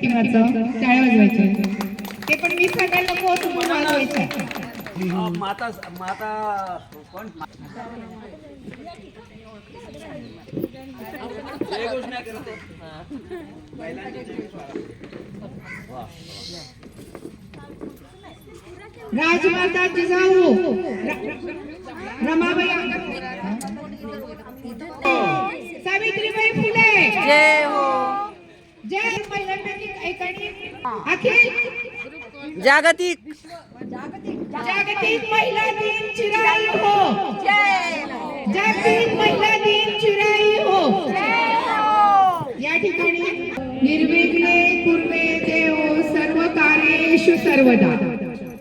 प्रतिमाचं टाळ्या वाजवायचे ते पण मी सांगायला नको तुम्हाला वाजवायचं. माता माता कोण राजमाता जिजाऊ रमाबाई. सावित्री फुले जय हो जय जागतिक. जागतिक महिला दिन चिराई हो. जागतिक महिला दिन चिराई हो. या ठिकाणी निर्विघ्ने कुर्मे देव सर्व कार्येषु सर्वदा.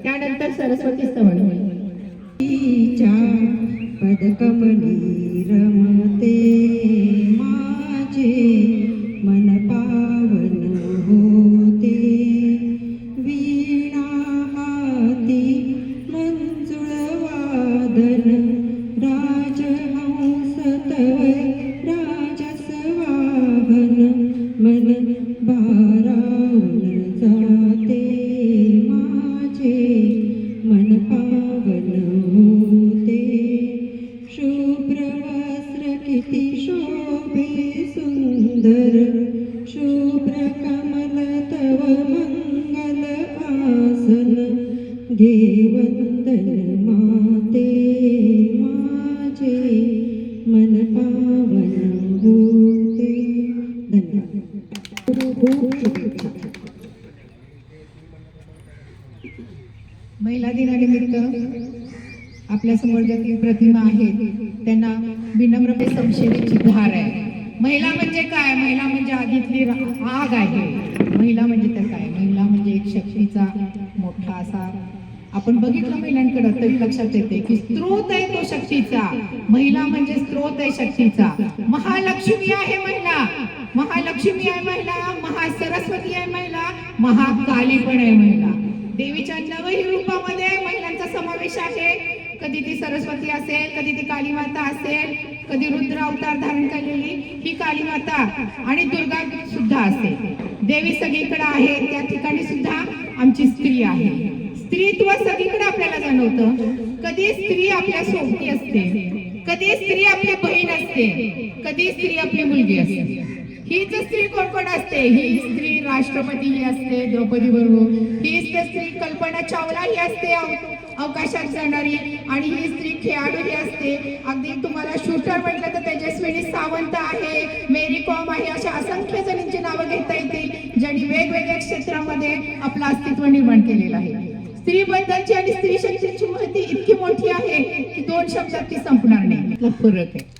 त्यानंतर सरस्वती स्तवन शोभे सुंदर शुभ्र कमल तव मंगल आसन घे माते माझे मन पावन होते धन्यवाद. खूप शुभेच्छा महिला दिनानिमित्त आपल्यासमोर ज्या काही प्रतिमा आहेत त्यांना विनम्रपे संशयाची धार आहे. महिला म्हणजे काय? महिला म्हणजे आगीतली आग आहे. महिला म्हणजे तर काय? महिला म्हणजे एक शक्तीचा मोठा असा. आपण बघितलं महिलांकडे तरी लक्षात येते की स्त्रोत आहे तो शक्तीचा. महिला म्हणजे स्त्रोत आहे शक्तीचा. महालक्ष्मी आहे महिला. महालक्ष्मी आहे महिला. महासरस्वती आहे महिला. महाकाली पण आहे महिला. देवीच्या नवही रूपामध्ये महिलांचा समावेश आहे. कधी ती सरस्वती असेल कधी ती काली माता असेल कधी रुद्र अवतार धारण केलेली ही काली माता आणि दुर्गा सुद्धा असते देवी सगळीकडे आहे त्या ठिकाणी सुद्धा आमची स्त्री आहे. स्त्रीत्व सगळीकडे आपल्याला जाणवतं. कधी स्त्री आपल्या सोबती असते कधी स्त्री आपली बहीण असते कधी स्त्री आपली मुलगी असते. हीच स्त्री कोण कोण असते? ही स्त्री राष्ट्रपती ही असते द्रौपदी मुर्मू. हीच तर स्त्री कल्पना चावला ही असते अवकाशात जाणारी. आणि ही स्त्री खेळाडू ही असते. अगदी तुम्हाला शूटर म्हटलं तर तेजस्विनी सावंत आहे मेरी कॉम आहे अशा असंख्य जणींची नावं घेता येतील ज्यांनी वेगवेगळ्या क्षेत्रामध्ये आपलं अस्तित्व निर्माण केलेलं आहे. स्त्रीबद्दलची आणि स्त्री शक्तीची माहिती इतकी मोठी आहे की दोन शब्दात ती संपणार नाही. फरक आहे.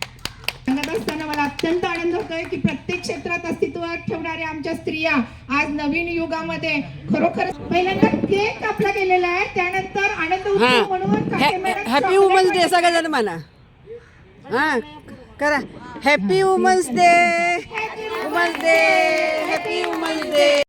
होतोय की प्रत्येक क्षेत्रात अस्तित्वात ठेवणाऱ्या आमच्या स्त्रिया आज नवीन युगामध्ये खरोखर पहिल्यांदा केक कापला गेलेला आहे. त्यानंतर आनंद उत्सव म्हणून हॅपी वुमन्स डे सगळ्या जण म्हणा. हा करा. Happy women's day. Women's day happy women's day.